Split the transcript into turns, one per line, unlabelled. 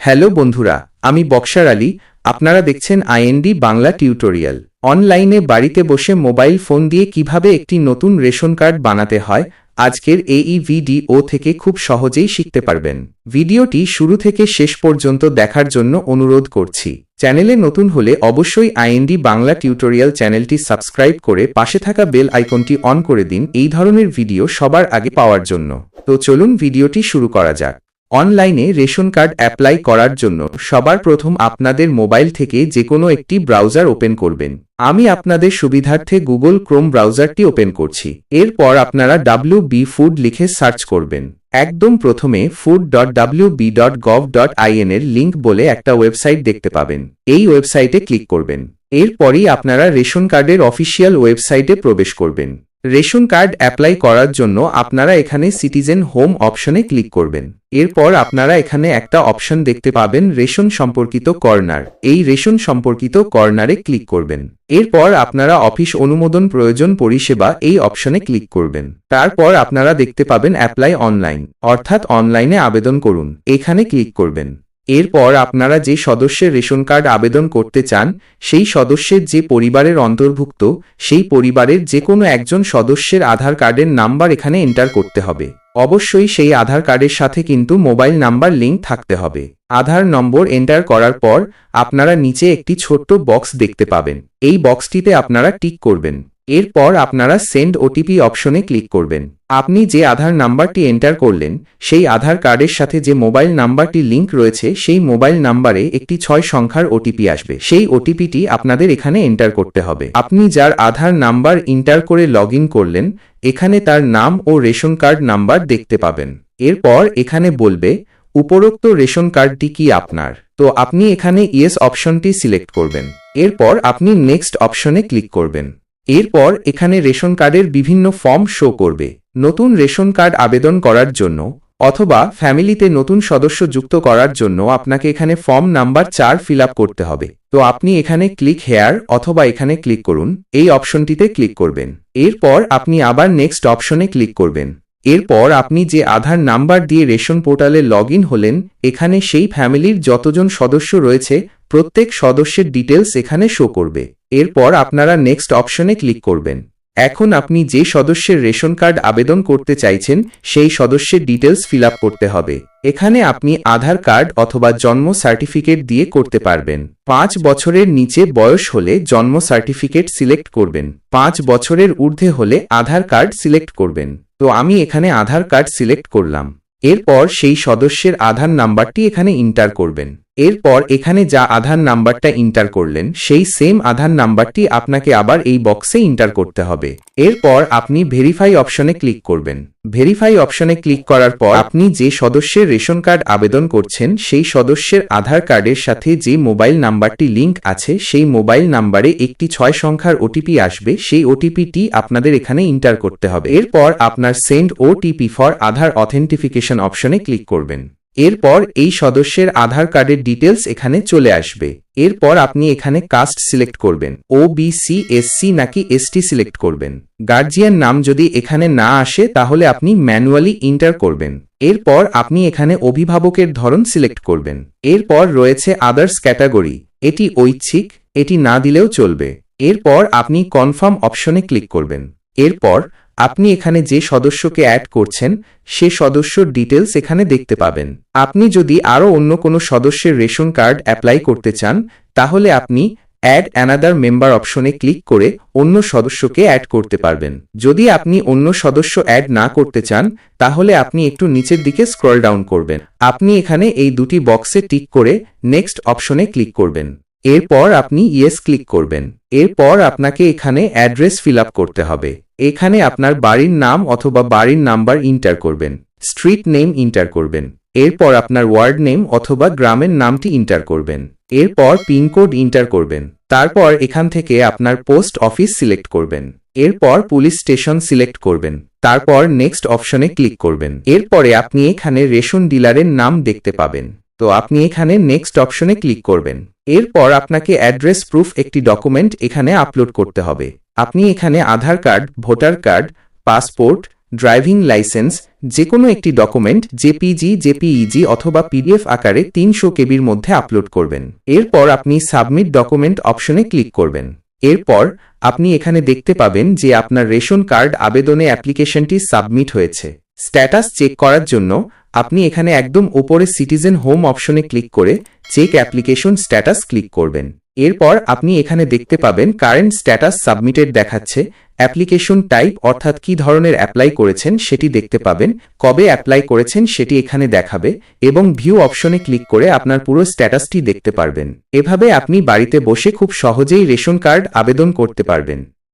Hello বন্ধুরা, আমি boxer Ali. আপনারা দেখছেন আইএনডি বাংলা টিউটোরিয়াল। অনলাইনে বাড়িতে বসে মোবাইল ফোন দিয়ে কীভাবে একটি নতুন রেশন কার্ড বানাতে হয়, আজকের এই ভিডিও থেকে খুব সহজেই শিখতে পারবেন। ভিডিওটি শুরু থেকে শেষ পর্যন্ত দেখার জন্য অনুরোধ করছি। চ্যানেলে নতুন হলে অবশ্যই আইএনডি বাংলা টিউটোরিয়াল চ্যানেলটি সাবস্ক্রাইব করে পাশে থাকা বেল আইকনটি অন করে দিন, এই ধরনের ভিডিও সবার আগে পাওয়ার জন্য। তো চলুন ভিডিওটি শুরু করা যাক। অনলাইনে রেশন কার্ড অ্যাপ্লাই করার জন্য সবার প্রথম আপনাদের মোবাইল থেকে যে কোনো একটি ব্রাউজার ওপেন করবেন। আমি আপনাদের সুবিধার্থে গুগল ক্রোম ব্রাউজারটি ওপেন করছি। এরপর আপনারা ডাব্লিউ বি ফুড লিখে সার্চ করবেন। একদম প্রথমে food dot W B dot gov dot IN এর লিঙ্ক বলে একটা ওয়েবসাইট দেখতে পাবেন। এই ওয়েবসাইটে ক্লিক করবেন। এরপরই আপনারা রেশন কার্ডের অফিসিয়াল ওয়েবসাইটে প্রবেশ করবেন। রেশন কার্ড অ্যাপ্লাই করার জন্য আপনারা এখানে সিটিজেন হোম অপশনে ক্লিক করবেন। এরপর আপনারা এখানে একটা অপশন দেখতে পাবেন রেশন সম্পর্কিত কর্নার। এই রেশন সম্পর্কিত কর্নারে ক্লিক করবেন। এরপর আপনারা অফিস অনুমোদন প্রয়োজন পরিষেবা এই অপশনে ক্লিক করবেন। তারপর আপনারা দেখতে পাবেন অ্যাপ্লাই অনলাইন, অর্থাৎ অনলাইনে আবেদন করুন। এখানে ক্লিক করবেন। এরপর আপনারা যে সদস্যের রেশন কার্ড আবেদন করতে চান, সেই সদস্যের যে পরিবারের অন্তর্ভুক্ত, সেই পরিবারের যে কোনো একজন সদস্যের আধার কার্ডের নাম্বার এখানে এন্টার করতে হবে। অবশ্যই সেই আধার কার্ডের সাথে কিন্তু মোবাইল নাম্বার লিঙ্ক থাকতে হবে। আধার নম্বর এন্টার করার পর আপনারা নিচে একটি ছোট্ট বক্স দেখতে পাবেন। এই বক্সটিতে আপনারা টিক করবেন। এরপর আপনারা সেন্ড ওটিপি অপশনে ক্লিক করবেন। আপনি যে আধার নাম্বারটি এন্টার করলেন, সেই আধার কার্ডের সাথে যে মোবাইল নাম্বারটি লিংক রয়েছে, সেই মোবাইল নাম্বারে একটি ছয় সংখ্যার ওটিপি আসবে। সেই ওটিপিটি আপনাদের এখানে এন্টার করতে হবে। আপনি যার আধার নাম্বার এন্টার করে লগ করলেন, এখানে তার নাম ও রেশন কার্ড নাম্বার দেখতে পাবেন। এরপর এখানে বলবে, উপরোক্ত রেশন কার্ডটি কি আপনার? তো আপনি এখানে ইয়েস অপশনটি সিলেক্ট করবেন। এরপর আপনি নেক্সট অপশনে ক্লিক করবেন। এরপর এখানে রেশন কার্ডের বিভিন্ন ফর্ম শো করবে। নতুন রেশন কার্ড আবেদন করার জন্য অথবা ফ্যামিলিতে নতুন সদস্য যুক্ত করার জন্য আপনাকে এখানে ফর্ম নাম্বার চার ফিল করতে হবে। তো আপনি এখানে ক্লিক হেয়ার অথবা এখানে ক্লিক করুন, এই অপশনটিতে ক্লিক করবেন। এরপর আপনি আবার নেক্সট অপশনে ক্লিক করবেন। এরপর আপনি যে আধার নাম্বার দিয়ে রেশন পোর্টালে লগ হলেন, এখানে সেই ফ্যামিলির যতজন সদস্য রয়েছে, প্রত্যেক সদস্যের ডিটেলস এখানে শো করবে। এরপর আপনারা নেক্সট অপশনে ক্লিক করবেন। এখন আপনি যে সদস্যের রেশন কার্ড আবেদন করতে চাইছেন, সেই সদস্যের ডিটেলস ফিল করতে হবে। এখানে আপনি আধার কার্ড অথবা জন্ম সার্টিফিকেট দিয়ে করতে পারবেন। পাঁচ বছরের নিচে বয়স হলে জন্ম সার্টিফিকেট সিলেক্ট করবেন। পাঁচ বছরের ঊর্ধ্বে হলে আধার কার্ড সিলেক্ট করবেন। তো আমি এখানে আধার কার্ড সিলেক্ট করলাম। এরপর সেই সদস্যের আধার নাম্বারটি এখানে ইন্টার করবেন। এরপর এখানে যা আধার নাম্বারটা ইন্টার করলেন, সেই সেম আধার নাম্বারটি আপনাকে আবার এই বক্সে ইন্টার করতে হবে। এরপর আপনি ভেরিফাই অপশনে ক্লিক করবেন। ভেরিফাই অপশনে ক্লিক করার পর আপনি যে সদস্যের রেশন কার্ড আবেদন করছেন, সেই সদস্যের আধার কার্ডের সাথে যে মোবাইল নাম্বারটি লিঙ্ক আছে, সেই মোবাইল নাম্বারে একটি ছয় সংখ্যার ওটিপি আসবে, সেই ওটিপিটি আপনাদের এখানে ইন্টার করতে হবে। এরপর আপনার send OTP for Aadhaar authentication অপশনে ক্লিক করবেন। এরপর এই সদস্যের আধার কার্ডের ডিটেলস এখানে চলে আসবে। এরপর আপনি এখানে কাস্ট সিলেক্ট করবেন। ও বি সি এসসি নাকি এসটি সিলেক্ট করবেন। গার্জিয়ান নাম যদি এখানে না আসে, তাহলে আপনি ম্যানুয়ালি ইন্টার করবেন। এরপর আপনি এখানে অভিভাবকের ধরন সিলেক্ট করবেন। এরপর রয়েছে আদার্স ক্যাটাগরি এটি ঐচ্ছিক, এটি না দিলেও চলবে। এরপর আপনি কনফার্ম অপশনে ক্লিক করবেন। এরপর আপনি এখানে যে সদস্যকে অ্যাড করছেন, সে সদস্যর ডিটেলস এখানে দেখতে পাবেন। আপনি যদি আরও অন্য কোনো সদস্যের রেশন কার্ড অ্যাপ্লাই করতে চান, তাহলে আপনি অ্যাড অ্যানাদার মেম্বার অপশনে ক্লিক করে অন্য সদস্যকে অ্যাড করতে পারবেন। যদি আপনি অন্য সদস্য অ্যাড না করতে চান, তাহলে আপনি একটু নিচের দিকে স্ক্রল ডাউন করবেন। আপনি এখানে এই দুটি বক্সে টিক করে নেক্সট অপশনে ক্লিক করবেন। এরপর আপনি ইয়েস ক্লিক করবেন। এরপর আপনাকে এখানে অ্যাড্রেস ফিল করতে হবে। এখানে আপনার বাড়ির নাম অথবা বাড়ির নাম্বার ইন্টার করবেন। স্ট্রিট নেম ইন্টার করবেন। এরপর আপনার ওয়ার্ড নেম অথবা গ্রামের নামটি ইন্টার করবেন। এরপর পিনকোড ইন্টার করবেন। তারপর এখান থেকে আপনার পোস্ট অফিস সিলেক্ট করবেন। এরপর পুলিশ স্টেশন সিলেক্ট করবেন। তারপর নেক্সট অপশনে ক্লিক করবেন। এরপরে আপনি এখানে রেশন ডিলারের নাম দেখতে পাবেন। তো আপনি এখানে নেক্সট অপশনে ক্লিক করবেন। এরপর আপনাকে অ্যাড্রেস প্রুফ একটি ডকুমেন্ট এখানে আপলোড করতে হবে। আপনি এখানে Aadhaar card, voter card, passport, driving licence যে কোনো একটি ডকুমেন্ট জেপিজি, জেপিইজি অথবা পিডিএফ আকারে তিনশো কেবির মধ্যে আপলোড করবেন। এরপর আপনি সাবমিট ডকুমেন্ট অপশনে ক্লিক করবেন। এরপর আপনি এখানে দেখতে পাবেন যে আপনার রেশন কার্ড আবেদনে অ্যাপ্লিকেশনটি সাবমিট হয়েছে। স্ট্যাটাস চেক করার জন্য আপনি এখানে একদম উপরে সিটিজেন হোম অপশনে ক্লিক করে চেক অ্যাপ্লিকেশন স্ট্যাটাস ক্লিক করবেন। এরপর আপনি এখানে দেখতে পাবেন কারেন্ট স্ট্যাটাস সাবমিটেড দেখাচ্ছে অ্যাপ্লিকেশন টাইপ অর্থাৎ কি ধরনের অ্যাপ্লাই করেছেন সেটি দেখতে পাবেন, কবে অ্যাপ্লাই করেছেন সেটি এখানে দেখাবে এবং ভিউ অপশনে ক্লিক করে আপনার পুরো স্ট্যাটাসটি দেখতে পারবেন। এভাবে আপনি বাড়িতে বসে খুব সহজেই রেশন কার্ড আবেদন করতে পারবেন।